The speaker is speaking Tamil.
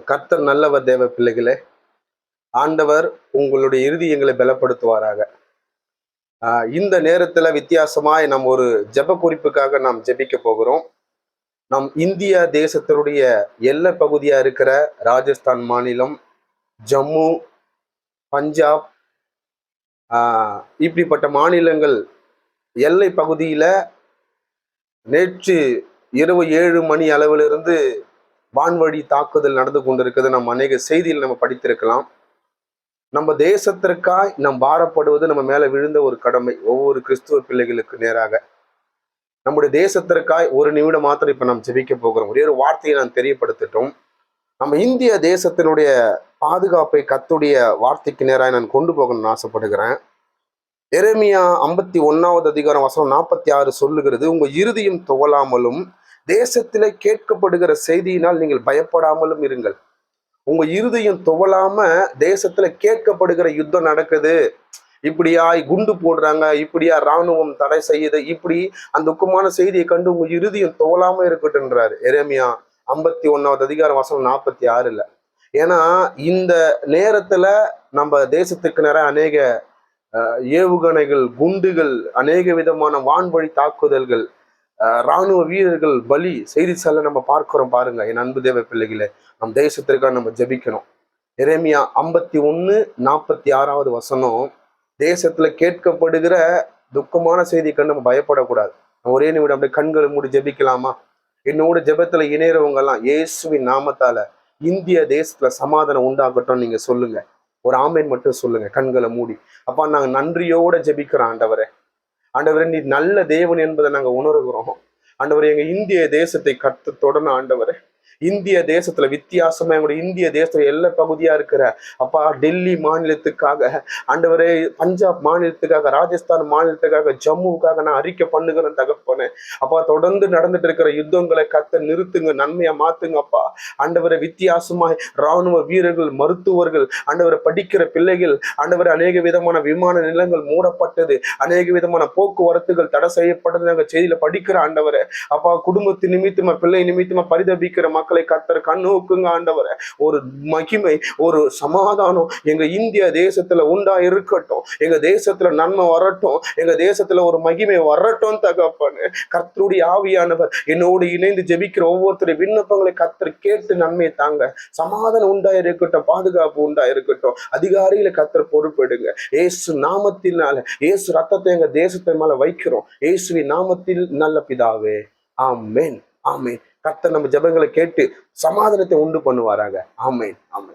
கர்த்தர் நல்லவர் தேவ பிள்ளைகளே ஆண்டவர் உங்களுடைய இறுதியங்களை பலப்படுத்துவாராக. இந்த நேரத்துல வித்தியாசமாய் நம் ஒரு ஜெப குறிப்புக்காக நாம் ஜெபிக்க போகிறோம். நம் இந்தியா தேசத்தினுடைய எல்லை பகுதியா இருக்கிற ராஜஸ்தான் மாநிலம் ஜம்மு பஞ்சாப் இப்படிப்பட்ட மாநிலங்கள் எல்லை பகுதியில நேற்று இரவு ஏழு மணி அளவிலிருந்து வான்வழி தாக்குதல் நடந்து கொண்டிருக்கிறது. நம்ம அநேக செய்தியில் நம்ம படித்திருக்கலாம். நம்ம தேசத்திற்காய் நம் பாரப்படுவது நம்ம மேல விழுந்த ஒரு கடமை. ஒவ்வொரு கிறிஸ்துவ பிள்ளைகளுக்கு நேராக. நம்முடைய தேசத்திற்காய் ஒரு நிமிடம் மாத்திரம் இப்ப நாம் ஜெபிக்க போகிறோம். ஒரே ஒரு வார்த்தையை நான் தெரியப்படுத்திட்டோம். நம்ம இந்திய தேசத்தினுடைய பாதுகாப்பை கத்துடைய வார்த்தைக்கு நேராக நான் கொண்டு போகணும்னு ஆசைப்படுகிறேன். எரேமியா ஐம்பத்தி ஒன்னாவது அதிகாரம் வசனம் நாற்பத்தி ஆறு சொல்லுகிறது. உங்க இறுதியும் துவலாமலும் தேசத்திலே கேட்கப்படுகிற செய்தியினால் நீங்கள் பயப்படாமலும் இருங்கள். உங்க இருதயம் துவலாம தேசத்துல கேட்கப்படுகிற யுத்தம் நடக்குது. இப்படியாய் குண்டு போடுறாங்க இப்படியா ராணுவம் தடை செய்யுது இப்படி அந்த துக்கமான செய்தியை கண்டு உங்க இருதயம் துவலாம இருக்கட்டுன்றாரு எரேமியா ஐம்பத்தி ஒன்னாவது அதிகாரம் வசனம் நாற்பத்தி ஆறுல ஏன்னா இந்த நேரத்துல நம்ம தேசத்துக்கு நிறைய அநேக ஏவுகணைகள் குண்டுகள் அநேக விதமான வான்வழி தாக்குதல்கள் ராணுவ வீரர்கள் பலி செய்தி நம்ம பார்க்கிறோம் பாருங்க. என் அன்பு தேவ பிள்ளைகளே நம் தேசத்திற்காக நம்ம ஜெபிக்கணும். இறைமையா ஐம்பத்தி ஒன்று நாற்பத்தி ஆறாவது வசனம் தேசத்துல கேட்கப்படுகிற துக்கமான செய்தி கண்டு நம்ம பயப்படக்கூடாது. ஒரே நிமிடம் அப்படியே கண்களை மூடி ஜெபிக்கலாமா? என்னோட ஜபத்துல இணையறவங்க எல்லாம் இயேசுவின் நாமத்தால இந்திய தேசத்துல சமாதானம் உண்டாகட்டும் நீங்க சொல்லுங்க. ஒரு ஆமேன் மட்டும் சொல்லுங்க கண்களை மூடி. அப்பா நாங்க நன்றியோட ஜபிக்கிறோம் ஆண்டவரே. ஆண்டவரே நீ நல்ல தேவன் என்பதை நாங்க உணர்கிறோம். ஆண்டவர் எங்க இந்திய தேசத்தை கத்து தொடன ஆண்டவரே. இந்திய தேசத்துல வித்தியாசமா எங்களுடைய இந்திய தேசத்துல எல்லா பகுதியா இருக்கிற அப்பா டெல்லி மாநிலத்துக்காக ஆண்டவரே பஞ்சாப் மாநிலத்துக்காக ராஜஸ்தான் மாநிலத்துக்காக ஜம்முவுக்காக நான் அறிக்கை பண்ணுகிறேன் தகப்பனே. அப்பா தொடர்ந்து நடந்துட்டு இருக்கிற யுத்தங்களை கத்த நிறுத்துங்க நன்மையா மாத்துங்க அப்பா. ஆண்டவரை வித்தியாசமாய் ராணுவ வீரர்கள் மருத்துவர்கள் ஆண்டவரை படிக்கிற பிள்ளைகள் ஆண்டவர் அநேக விதமான விமான நிலங்கள் மூடப்பட்டது அநேக விதமான போக்குவரத்துகள் தடை செய்யப்பட்டது நாங்க செய்தியில படிக்கிற ஆண்டவரை. அப்பா குடும்பத்து நிமித்தமா பிள்ளை நிமித்தமா பரிதபிக்கிற மக்கள் கத்தர் கண்ணுக்குங்க ஆண்டவரை. ஒரு மகிமை ஒரு சமாதானம் எங்க இந்திய தேசத்துல உண்டா இருக்கட்டும் எங்க தேசத்துல நன்மை வரட்டும். எங்க தேசத்துல ஒரு மகிமை வரட்டும் தகப்பனு. கர்த்தருடைய ஆவியானவர் என்னோடு இணைந்து ஜெபிக்கிற ஒவ்வொருத்தருடைய விண்ணப்பங்களை கத்தர் கேட்டு நன்மையை தாங்க. சமாதானம் உண்டா இருக்கட்டும் பாதுகாப்பு உண்டா இருக்கட்டும் அதிகாரிகளை கத்தர் பொறுப்பெடுங்க. ஏசு நாமத்தினால ஏசு ரத்தத்தை எங்க தேசத்தை மேல வைக்கிறோம். ஏசுவின் நாமத்தில் நல்ல பிதாவே. ஆமேன். ஆமேன். கர்த்தர் நம்ம ஜெபங்களை கேட்டு சமாதானத்தை உண்டு பண்ணுவாராங்க. ஆமை ஆமை